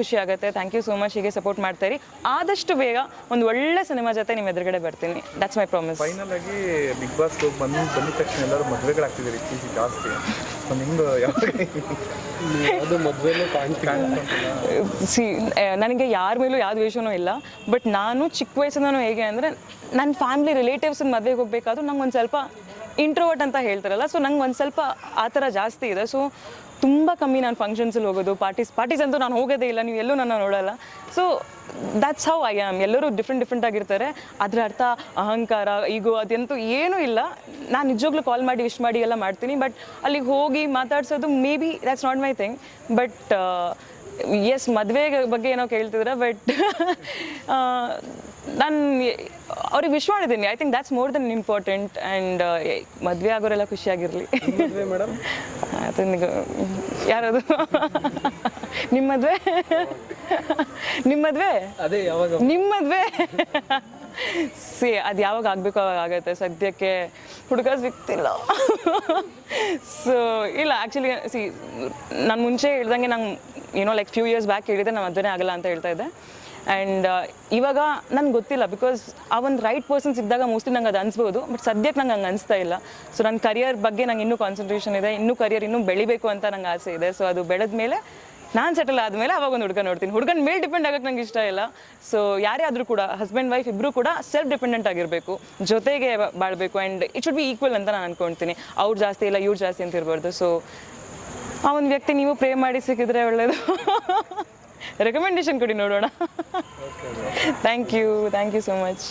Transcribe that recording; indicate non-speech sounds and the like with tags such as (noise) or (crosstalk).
ಖುಷಿ ಆಗುತ್ತೆ. Thank you so much ಹೀಗೆ ಸಪೋರ್ಟ್ ಮಾಡ್ತಾರೆ ಆದಷ್ಟು ಬೇಗ ಒಂದು ಒಳ್ಳೆ ಸಿನಿಮಾ ಜೊತೆ ನಿಮ್ಮ ಎದುರುಗಡೆ ಬರ್ತೀನಿ. ದಟ್ಸ್ ಮೈ ಪ್ರಾಮಿಸ್ ಫೈನಲ್ ಆಗಿ ಬಿಗ್ ಬಾಸ್ ಬಂದು ಬಂದ ತಕ್ಷಣ ಎಲ್ಲರೂ ಮದುವೆಗಳಾಗ್ತಿದ್ದಾರೆ ಇತ್ತೀಚೆಗೆ ಜಾಸ್ತಿ. ಸೊ ನಿಮ್ದು ಯಾವ (laughs) ಅದು ಮದುವೆಲ್ಲೂ ಸಿ ನನಗೆ ಯಾರ ಮೇಲೂ ಯಾವ ದ್ವೇಷನೂ ಇಲ್ಲ. ಬಟ್ ನಾನು ಚಿಕ್ಕ ವಯಸ್ಸಿಂದನೂ ಹೇಗೆ ಅಂದರೆ ನನ್ನ ಫ್ಯಾಮಿಲಿ ರಿಲೇಟಿವ್ಸ್ ಮದುವೆಗೆ ಹೋಗ್ಬೇಕಾದ್ರೂ ನಂಗೆ ಒಂದು ಸ್ವಲ್ಪ ಇಂಟ್ರೋವರ್ಟ್ ಅಂತ ಹೇಳ್ತಾರಲ್ಲ ಸೊ ನಂಗೆ ಒಂದು ಸ್ವಲ್ಪ ಆ ಥರ ಜಾಸ್ತಿ ಇದೆ. ಸೊ ತುಂಬ ಕಮ್ಮಿ ನಾನು ಫಂಕ್ಷನ್ಸಲ್ಲಿ ಹೋಗೋದು ಪಾರ್ಟೀಸ್ ಪಾರ್ಟೀಸ್ ಅಂತೂ ನಾನು ಹೋಗೋದೇ ಇಲ್ಲ, ನೀವು ಎಲ್ಲೂ ನನ್ನ ನೋಡೋಲ್ಲ. So that's how I am ಎಲ್ಲರೂ ಡಿಫ್ರೆಂಟ್ ಡಿಫ್ರೆಂಟ್ ಆಗಿರ್ತಾರೆ. ಅದರ ಅರ್ಥ, ಅಹಂಕಾರ ಈಗೋ ಅದಂತೂ ಏನೂ ಇಲ್ಲ. ನಾನು ನಿಜವಾಗ್ಲೂ ಕಾಲ್ ಮಾಡಿ ವಿಶ್ ಮಾಡಿ ಎಲ್ಲ ಮಾಡ್ತೀನಿ ಬಟ್ ಅಲ್ಲಿಗೆ ಹೋಗಿ ಮಾತಾಡ್ಸೋದು maybe that's not my thing but yes ಮದುವೆ ಬಗ್ಗೆ ಏನೋ ಕೇಳ್ತಿದ್ರೆ ಬಟ್ (laughs) ನಾನು ಅವ್ರಿಗೆ ವಿಶ್ ಮಾಡಿದ್ದೀನಿ. I think that's more than important and ಮದುವೆ ಆಗೋರೆಲ್ಲ ಖುಷಿಯಾಗಿರಲಿ. ಮೇಡಮ್ (laughs) ಅದನ್ನ ಯಾರದು? ನಿಮ್ಮ ಮದುವೆ? ನಿಮ್ಮ ಮದುವೆ? ಅದೇ ಯಾವಾಗ? ನಿಮ್ಮ ಮದುವೆ? ಸಿ ಅದು ಯಾವಾಗ ಆಗಬೇಕು ಅವಾಗ ಆಗುತ್ತೆ. ಸದ್ಯಕ್ಕೆ ಹುಡುಗ ಸಿಗ್ತಿಲ್ಲ. ಸೊ ಇಲ್ಲ ಆ್ಯಕ್ಚುಲಿ ಸಿ ನಾನು ಮುಂಚೆ ಹೇಳ್ದಂಗೆ ನಂಗೆ ಏನೋ ಲೈಕ್ ಫ್ಯೂ ಇಯರ್ಸ್ ಬ್ಯಾಕ್ ಹೇಳಿದೆ ನಾನು ಮದುವೆನೇ ಆಗಲ್ಲ ಅಂತ ಹೇಳ್ತಾ ಇದ್ದೆ. ಆ್ಯಂಡ್ ಇವಾಗ ನನಗೆ ಗೊತ್ತಿಲ್ಲ ಬಿಕಾಸ್ ಆ ಒಂದು ರೈಟ್ ಪರ್ಸನ್ ಸಿಕ್ಕಿದಾಗ ಮೋಸ್ಟ್ಲಿ ನಂಗೆ ಅದು ಅನಿಸ್ಬೋದು ಬಟ್ ಸದ್ಯಕ್ಕೆ ನಂಗೆ ಹಂಗೆ ಅನಿಸ್ತಾ ಇಲ್ಲ. ಸೊ ನನ್ನ ಕರಿಯರ್ ಬಗ್ಗೆ ನಂಗೆ ಇನ್ನೂ ಕಾನ್ಸಂಟ್ರೇಷನ್ ಇದೆ, ಇನ್ನೂ ಕರಿಯರ್ ಇನ್ನೂ ಬೆಳಿಬೇಕು ಅಂತ ನಂಗೆ ಆಸೆ ಇದೆ. ಸೊ ಅದು ಬೆಳೆದ ಮೇಲೆ ನಾನು ಸೆಟಲ್ ಆದಮೇಲೆ ಅವಾಗ ಒಂದು ಹುಡುಗ ನೋಡ್ತೀನಿ. ಹುಡುಗನ ಮೇಲೆ ಡಿಪೆಂಡ್ ಆಗೋಕ್ಕೆ ನಂಗೆ ಇಷ್ಟ ಇಲ್ಲ. ಸೊ ಯಾರೇ ಆದರೂ ಕೂಡ ಹಸ್ಬೆಂಡ್ ವೈಫ್ ಇಬ್ಬರು ಕೂಡ ಸೆಲ್ಫ್ ಡಿಪೆಂಡೆಂಟ್ ಆಗಿರಬೇಕು, ಜೊತೆಗೆ ಬಾಳಬೇಕು and it should be equal ಅಂತ ನಾನು ಅನ್ಕೊಳ್ತೀನಿ ಅವ್ರು ಜಾಸ್ತಿ ಇಲ್ಲ, ಇವ್ರು ಜಾಸ್ತಿ ಅಂತ ಇರಬಾರ್ದು. ಸೊ ಆ ಒಂದು ವ್ಯಕ್ತಿ ನೀವು ಪ್ರೇ ಮಾಡಿ ಸಿಕ್ಕಿದ್ರೆ ಒಳ್ಳೆಯದು (laughs) ರೆಕಮೆಂಡೇಶನ್ ಕೊಡಿ ನೋಡೋಣ. Thank you thank you so much